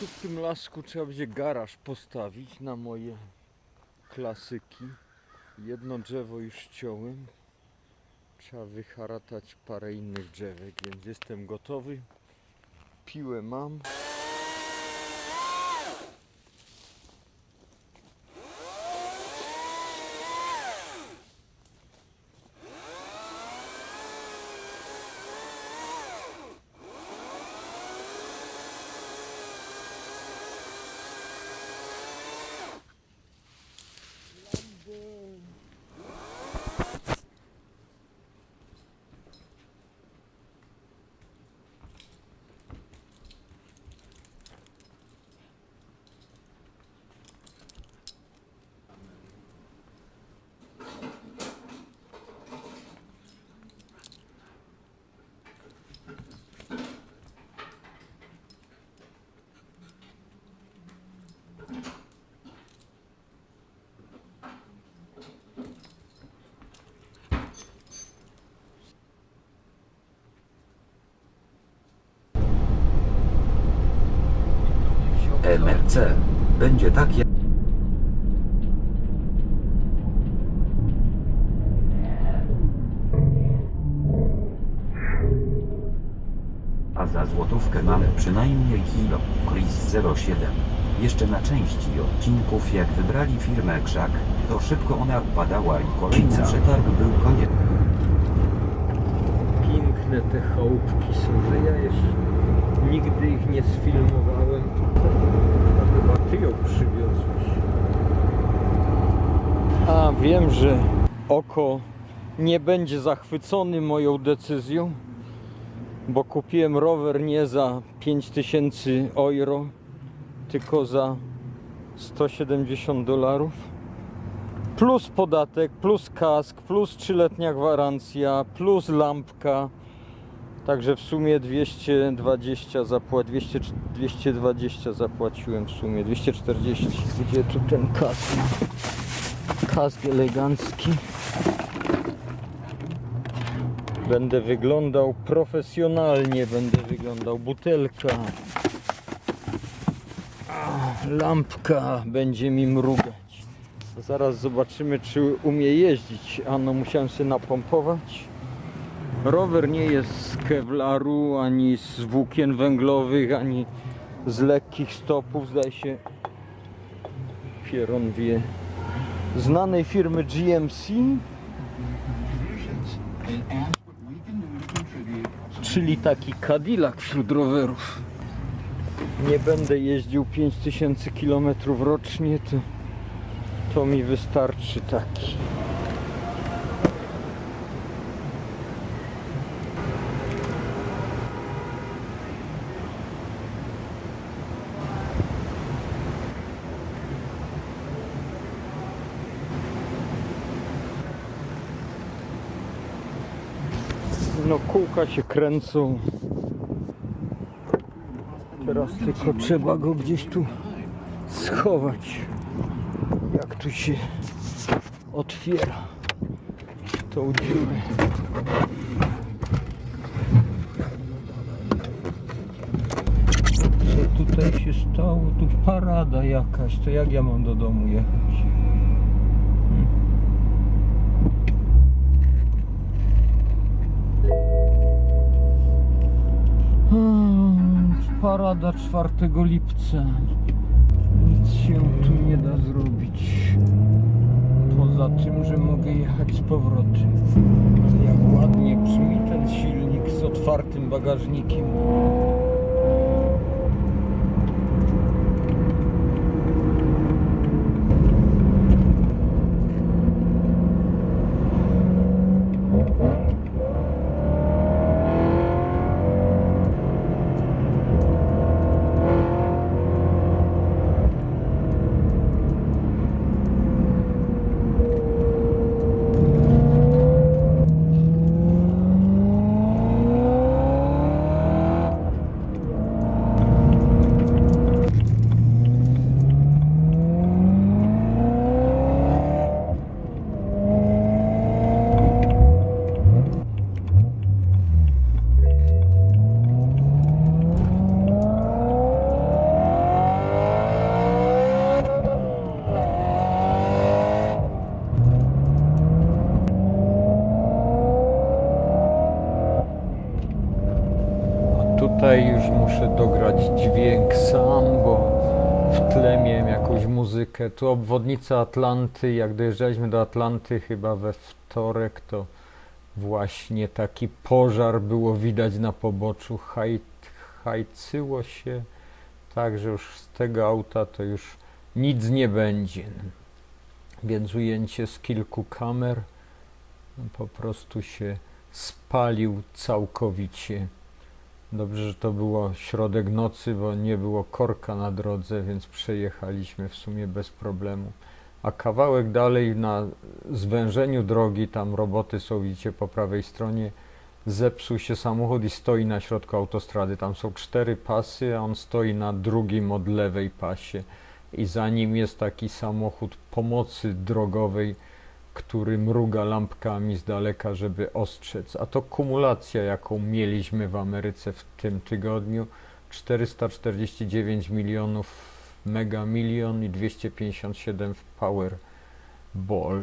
Tu w tym lasku trzeba będzie garaż postawić na moje klasyki. Jedno drzewo już ściąłem. Trzeba wyharatać parę innych drzewek, więc jestem gotowy. Piłę mam. MRC będzie tak jak A za złotówkę mamy przynajmniej kilo. Chris 07. Jeszcze na części odcinków jak wybrali firmę Krzak, to szybko ona upadała i kolejny przetarg był koniec. Piękne te chałupki są, że ja jeszcze nigdy ich nie sfilmowałem. Ty ją przywiozłeś. A wiem, że oko nie będzie zachwycony moją decyzją, bo kupiłem rower nie za 5000 euro, tylko za 170 dolarów. Plus podatek, plus kask, plus 3-letnia gwarancja, plus lampka. Także w sumie 220 zapłat, 200, 220 zapłaciłem w sumie, 240. Gdzie tu ten kask? Kask elegancki. Będę wyglądał profesjonalnie, będę wyglądał butelka. A, Lampka będzie mi mrugać. Zaraz zobaczymy, czy umie jeździć. A no, musiałem się napompować. Rower nie jest z kevlaru, ani z włókien węglowych, ani z lekkich stopów. Zdaje się, Pieron wie, znanej firmy GMC, czyli taki Cadillac wśród rowerów. Nie będę jeździł 5000 km rocznie, to, to mi wystarczy taki. No kółka się kręcą. Teraz tylko trzeba go gdzieś tu schować. Jak tu się otwiera tą dziurę. Co tutaj się stało? Tu parada jakaś. To jak ja mam do domu jechać? Hmm, Parada 4 lipca. Nic się tu nie da zrobić. Poza tym, że mogę jechać z powrotem. Jak ładnie brzmi ten silnik z otwartym bagażnikiem. Muszę dograć dźwięk sam, bo w tle miałem jakąś muzykę. Tu obwodnica Atlanty. Jak dojeżdżaliśmy do Atlanty chyba we wtorek, to właśnie taki pożar było widać na poboczu. Haj, hajcyło się tak, że już z tego auta to już nic nie będzie. Więc ujęcie z kilku kamer po prostu się spalił całkowicie. Dobrze, że to było środek nocy, bo nie było korka na drodze, więc przejechaliśmy w sumie bez problemu. A kawałek dalej na zwężeniu drogi, tam roboty są, widzicie, po prawej stronie, zepsuł się samochód i stoi na środku autostrady. Tam są cztery pasy, a on stoi na drugim od lewej pasie. I za nim jest taki samochód pomocy drogowej, który mruga lampkami z daleka, żeby ostrzec. A to kumulacja, jaką mieliśmy w Ameryce w tym tygodniu. 449 milionów Mega Million i 257 w Powerball.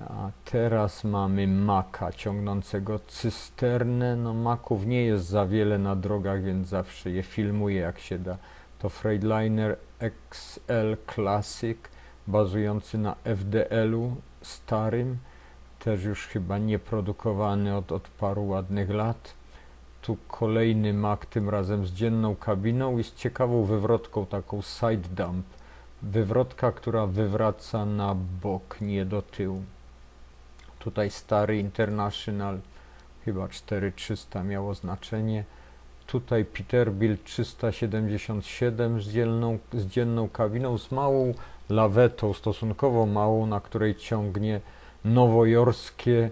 A teraz mamy Maka ciągnącego cysternę. No Maków nie jest za wiele na drogach, więc zawsze je filmuję jak się da. To Freightliner XL Classic bazujący na FDL-u starym, też już chyba nieprodukowany od, od paru ładnych lat. Tu kolejny Mac, tym razem z dzienną kabiną i z ciekawą wywrotką, taką side dump. Wywrotka, która wywraca na bok, nie do tyłu. Tutaj stary International, chyba 4300 miało znaczenie. Tutaj Peterbilt 377 z dzienną, z dzienną kabiną, z małą lawetą, stosunkowo małą, na której ciągnie nowojorskie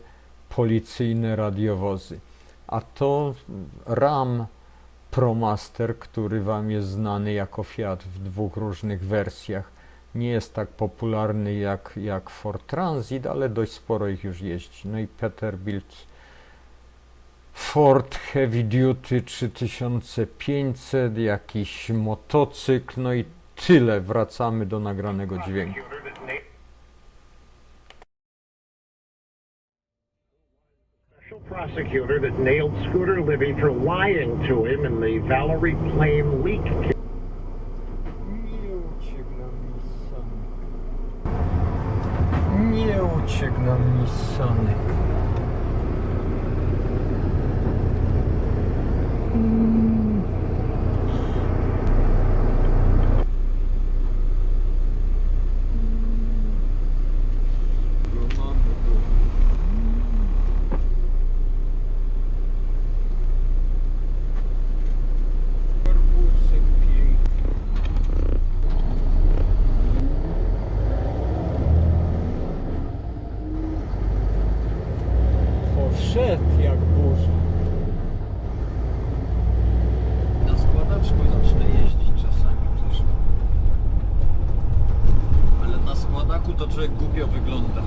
policyjne radiowozy. A to Ram ProMaster, który Wam jest znany jako Fiat w dwóch różnych wersjach. Nie jest tak popularny jak, jak Ford Transit, ale dość sporo ich już jeździ. No i Peterbilt Ford Heavy Duty 3500, jakiś motocykl, no i tyle. Wracamy do nagranego dźwięku. Prosecutor that nailed Scooter Libby for lying to him in the Valerie Plame leak case. Nie uciekł nam Nissan. Nie uciekł nam Nissanek. Mamy go. Arbuzek piękny. Poszedł jak burza. Na składaczku zacznę jeździć czasami też. Ale na człowiek głupio wygląda.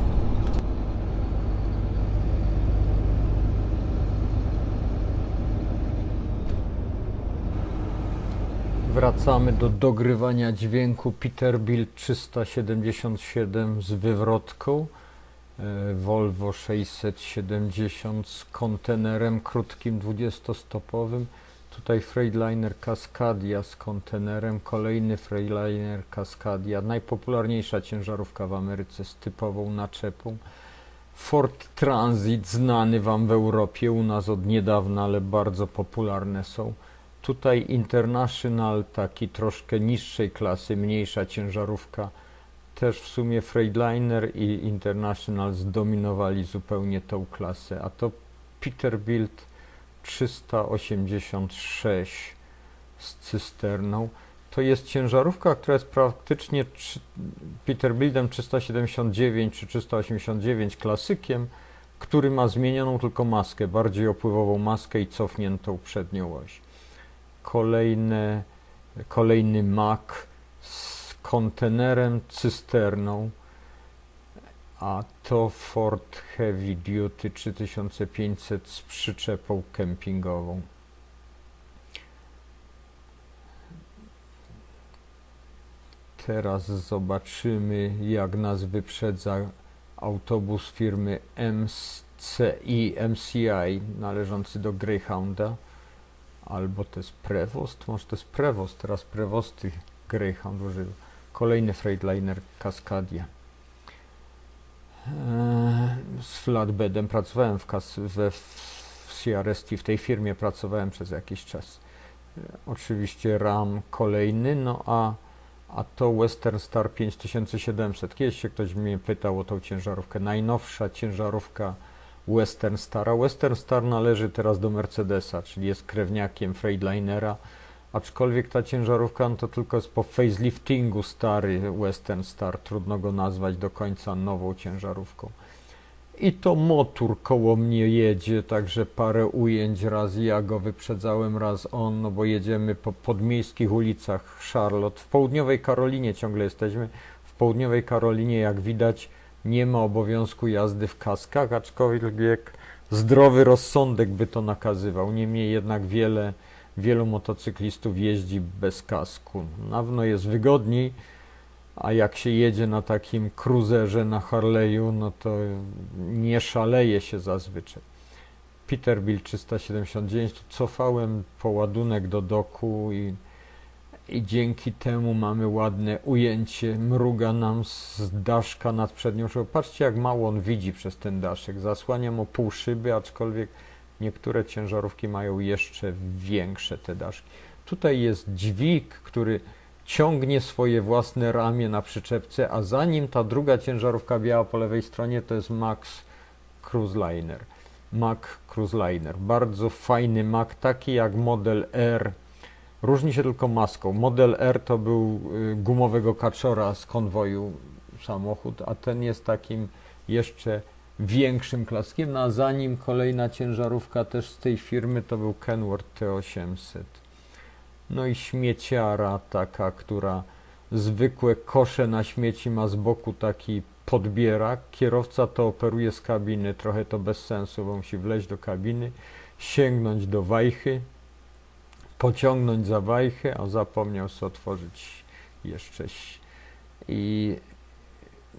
Wracamy do dogrywania dźwięku Peterbilt 377 z wywrotką. e, Volvo 670 z kontenerem krótkim 20-stopowym. Tutaj Freightliner Cascadia z kontenerem, kolejny Freightliner Cascadia, najpopularniejsza ciężarówka w Ameryce z typową naczepą. Ford Transit, znany Wam w Europie, u nas od niedawna, ale bardzo popularne są. Tutaj International, taki troszkę niższej klasy, mniejsza ciężarówka, też w sumie Freightliner i International zdominowali zupełnie tą klasę, a to Peterbilt 386 z cysterną. To jest ciężarówka, która jest praktycznie Peterbiltem 379 czy 389 klasykiem, który ma zmienioną tylko maskę, bardziej opływową maskę i cofniętą przednią oś. Kolejne, kolejny Mac z kontenerem, cysterną, a to Ford Heavy Duty 3500 z przyczepą kempingową. Teraz zobaczymy, jak nas wyprzedza autobus firmy MCI, MCI należący do Greyhounda. Albo to jest Prevost, może to jest Prevost, teraz Prevosty Greyhound używa. Kolejny Freightliner Cascadia. Eee, Z flatbedem pracowałem w, kas- w CRST, w tej firmie pracowałem przez jakiś czas. E, Oczywiście RAM kolejny, no a, a to Western Star 5700. Kiedyś się ktoś mnie pytał o tą ciężarówkę. Najnowsza ciężarówka Western Stara. Western Star należy teraz do Mercedesa, czyli jest krewniakiem Freightlinera, aczkolwiek ta ciężarówka no to tylko jest po faceliftingu stary Western Star. Trudno go nazwać do końca nową ciężarówką. I to motor koło mnie jedzie, także parę ujęć, raz ja go wyprzedzałem, raz on, no bo jedziemy po podmiejskich ulicach Charlotte. W południowej Karolinie ciągle jesteśmy. W południowej Karolinie, jak widać, nie ma obowiązku jazdy w kaskach, aczkolwiek zdrowy rozsądek by to nakazywał. Niemniej jednak wiele, wielu motocyklistów jeździ bez kasku. Na pewno jest wygodniej, a jak się jedzie na takim cruzerze na Harley'u, no to nie szaleje się zazwyczaj. Peterbilt 379, tu cofałem poładunek do doku i, i dzięki temu mamy ładne ujęcie. Mruga nam z daszka nad przednią szybą. Patrzcie jak mało on widzi przez ten daszek. Zasłania mu pół szyby, aczkolwiek niektóre ciężarówki mają jeszcze większe te daszki. Tutaj jest dźwig, który ciągnie swoje własne ramię na przyczepce, a za nim ta druga ciężarówka biała po lewej stronie to jest Max Cruise Liner. Mac Cruise Liner. Bardzo fajny Mac, taki jak model R. Różni się tylko maską. Model R to był y, gumowego kaczora z konwoju samochód, a ten jest takim jeszcze większym klaskiem, no a za nim kolejna ciężarówka też z tej firmy to był Kenworth T800. No i śmieciara taka, która zwykłe kosze na śmieci ma z boku taki podbierak. Kierowca to operuje z kabiny, trochę to bez sensu, bo musi wleźć do kabiny, sięgnąć do wajchy, pociągnąć za wajchę, a zapomniał sobie otworzyć jeszcze i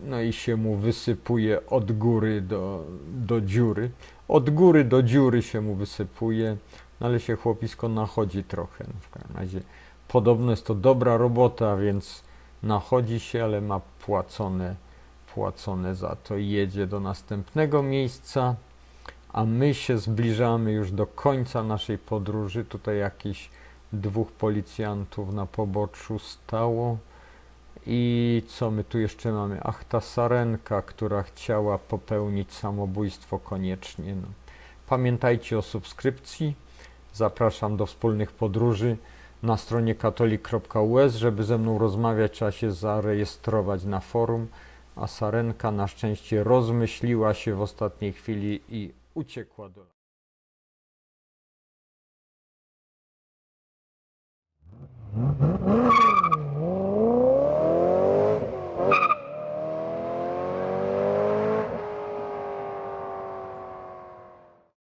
no i się mu wysypuje od góry do, do dziury. Od góry do dziury się mu wysypuje, no ale się chłopisko nachodzi trochę. No w każdym razie podobno jest to dobra robota, więc nachodzi się, ale ma płacone, płacone za to i jedzie do następnego miejsca. A my się zbliżamy już do końca naszej podróży. Tutaj jakiś dwóch policjantów na poboczu stało. I co my tu jeszcze mamy? Ach, ta Sarenka, która chciała popełnić samobójstwo koniecznie. No. Pamiętajcie o subskrypcji. Zapraszam do wspólnych podróży na stronie katolik.us. Żeby ze mną rozmawiać, trzeba się zarejestrować na forum. A Sarenka na szczęście rozmyśliła się w ostatniej chwili i uciekła do. Mm-hmm.